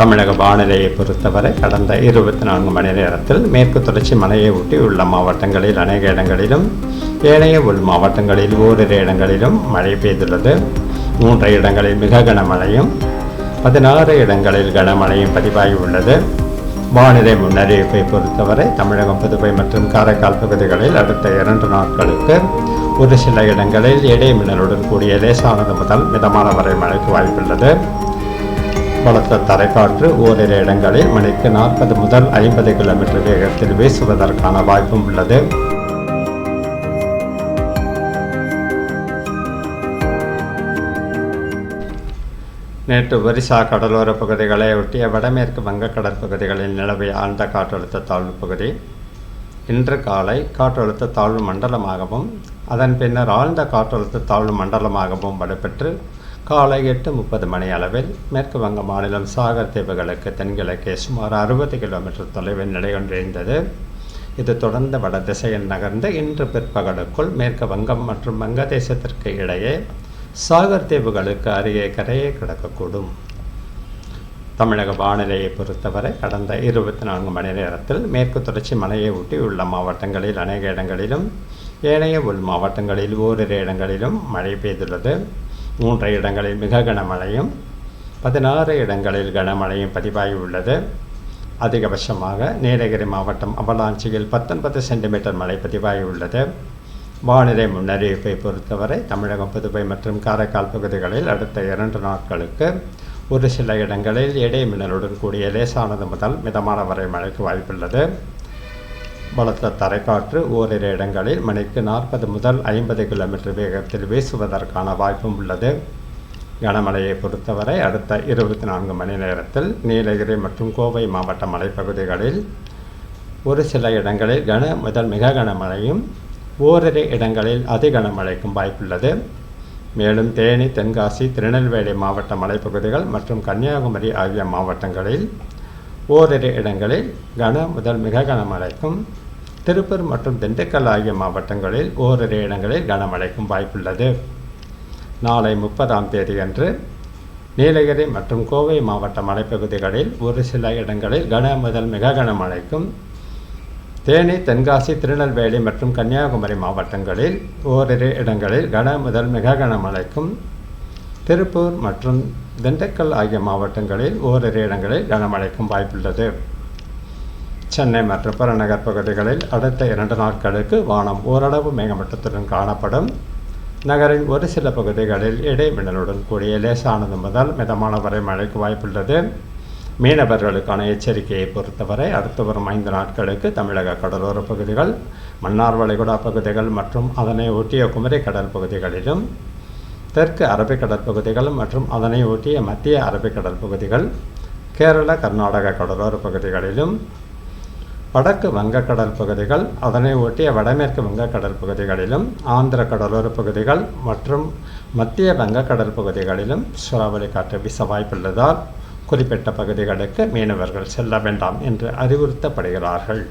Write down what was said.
தமிழக வானிலையை பொறுத்தவரை கடந்த இருபத்தி நான்கு மணி நேரத்தில் மேற்கு தொடர்ச்சி மலையை ஒட்டி உள்ள மாவட்டங்களில் அநேக இடங்களிலும் ஏனைய உள் மாவட்டங்களில் ஓரிரு இடங்களிலும் மழை பெய்துள்ளது. மூன்று இடங்களில் மிக கனமழையும் பதினாறு இடங்களில் கனமழையும் பதிவாகியுள்ளது வானிலை முன்னறிவிப்பை பொறுத்தவரை தமிழகம் புதுவை மற்றும் காரைக்கால் பகுதிகளில் அடுத்த இரண்டு நாட்களுக்கு ஒரு சில இடங்களில் இடைமின்னலுடன் கூடிய லேசானது முதல் மிதமான வரை மழைக்கு வாய்ப்புள்ளது. பலத்த தரைக்காற்று ஓரிரு இடங்களில் மணிக்கு நாற்பது முதல் ஐம்பது கிலோமீட்டர் வேகத்தில் வீசுவதற்கான வாய்ப்பும் உள்ளது. நேற்று ஒரிசா கடலோர பகுதிகளை ஒட்டிய வடமேற்கு வங்கக்கடல் பகுதிகளில் நிலவிய ஆழ்ந்த காற்றழுத்த தாழ்வு பகுதி. இன்று காலை காற்றழுத்த தாழ்வு மண்டலமாகவும் அதன் பின்னர் ஆழ்ந்த காற்றழுத்த தாழ்வு மண்டலமாகவும் வலுப்பெற்று காலை எட்டு முப்பது மணி அளவில் மேற்கு வங்க மாநிலம் சாகர் தீவுகளுக்கு தென்கிழக்கே சுமார் அறுபது கிலோமீட்டர் தொலைவில் நிலையொன்றிருந்தது. இது தொடர்ந்து வட திசையில் நகர்ந்து இன்று பிற்பகலுக்குள் மேற்கு வங்கம் மற்றும் வங்கதேசத்திற்கு இடையே சாகர் தீவுகளுக்கு அருகே கரையை கிடக்கக்கூடும். தமிழக வானிலையை பொறுத்தவரை கடந்த இருபத்தி நான்கு மணி நேரத்தில் மேற்கு தொடர்ச்சி மலையை ஒட்டி உள்ள மாவட்டங்களில் அநேக இடங்களிலும் ஏனைய உள் மாவட்டங்களில் ஓரிரு இடங்களிலும் மழை பெய்துள்ளது. மூன்று இடங்களில் மிக கனமழையும் பதினாறு இடங்களில் கனமழையும் பதிவாகியுள்ளது அதிகபட்சமாக நீலகிரி மாவட்டம் அவலாஞ்சியில் பத்தொன்பது சென்டிமீட்டர் மழை பதிவாகியுள்ளது வானிலை முன்னறிவிப்பை பொறுத்தவரை தமிழகம் புதுவை மற்றும் காரைக்கால் பகுதிகளில் அடுத்த இரண்டு நாட்களுக்கு ஒரு சில இடங்களில் இடைமின்னலுடன் கூடிய லேசானது முதல் மிதமான வரை மழைக்கு வாய்ப்புள்ளது. பலத்த தரைக்காற்று ஓரிரு இடங்களில் மணிக்கு நாற்பது முதல் ஐம்பது கிலோமீட்டர் வேகத்தில் வீசுவதற்கான வாய்ப்பும் உள்ளது. கனமழையை பொறுத்தவரை அடுத்த இருபத்தி நான்கு மணி நேரத்தில் நீலகிரி மற்றும் கோவை மாவட்ட மலைப்பகுதிகளில் ஒரு சில இடங்களில் கன முதல் மிக கனமழையும் ஓரிரு இடங்களில் அதி கனமழைக்கும் வாய்ப்புள்ளது. மேலும் தேனி தென்காசி திருநெல்வேலி மாவட்ட மலைப்பகுதிகள் மற்றும் கன்னியாகுமரி ஆகிய மாவட்டங்களில் ஓரிரு இடங்களில் கன முதல் மிக கனமழைக்கும் திருப்பூர் மற்றும் திண்டுக்கல் ஆகிய மாவட்டங்களில் ஓரிரு இடங்களில் கனமழைக்கும் வாய்ப்புள்ளது. நாளை முப்பதாம் தேதியன்று நீலகிரி மற்றும் கோவை மாவட்ட மலைப்பகுதிகளில் ஒரு சில இடங்களில் கன முதல் மிக கனமழைக்கும் தேனி தென்காசி திருநெல்வேலி மற்றும் கன்னியாகுமரி மாவட்டங்களில் ஓரிரு இடங்களில் கன முதல் மிக கனமழைக்கும் திருப்பூர் மற்றும் திண்டுக்கல் ஆகிய மாவட்டங்களில் ஓரிரு இடங்களில் கனமழைக்கும் வாய்ப்புள்ளது. சென்னை மற்றும் புறநகர் பகுதிகளில் அடுத்த இரண்டு நாட்களுக்கு வானம் ஓரளவு மேகமட்டத்துடன் காணப்படும். நகரின் ஒரு சில பகுதிகளில் இடைமின்னலுடன் கூடிய லேசானது முதல் மிதமான வரை மழைக்கு வாய்ப்புள்ளது. மீனவர்களுக்கான எச்சரிக்கையை பொறுத்தவரை அடுத்து வரும் ஐந்து நாட்களுக்கு தமிழக கடலோர பகுதிகள் மன்னார் வளைகுடா பகுதிகள் மற்றும் அதனை ஒட்டிய குமரி கடல் பகுதிகளிலும் தெற்கு அரபிக் கடற்பகுதிகள் மற்றும் அதனை ஒட்டிய மத்திய அரபிக்கடல் பகுதிகள் கேரள கர்நாடக கடலோர பகுதிகளிலும் வடக்கு வங்கக்கடல் பகுதிகள் அதனை ஒட்டிய வடமேற்கு வங்கக்கடல் பகுதிகளிலும் ஆந்திர கடலோர பகுதிகள் மற்றும் மத்திய வங்கக்கடல் பகுதிகளிலும் சூறாவளி காற்று வீச வாய்ப்புள்ளதால் குறிப்பிட்ட பகுதிகளுக்கு மீனவர்கள் செல்ல வேண்டாம் என்று அறிவுறுத்தப்படுகிறார்கள்.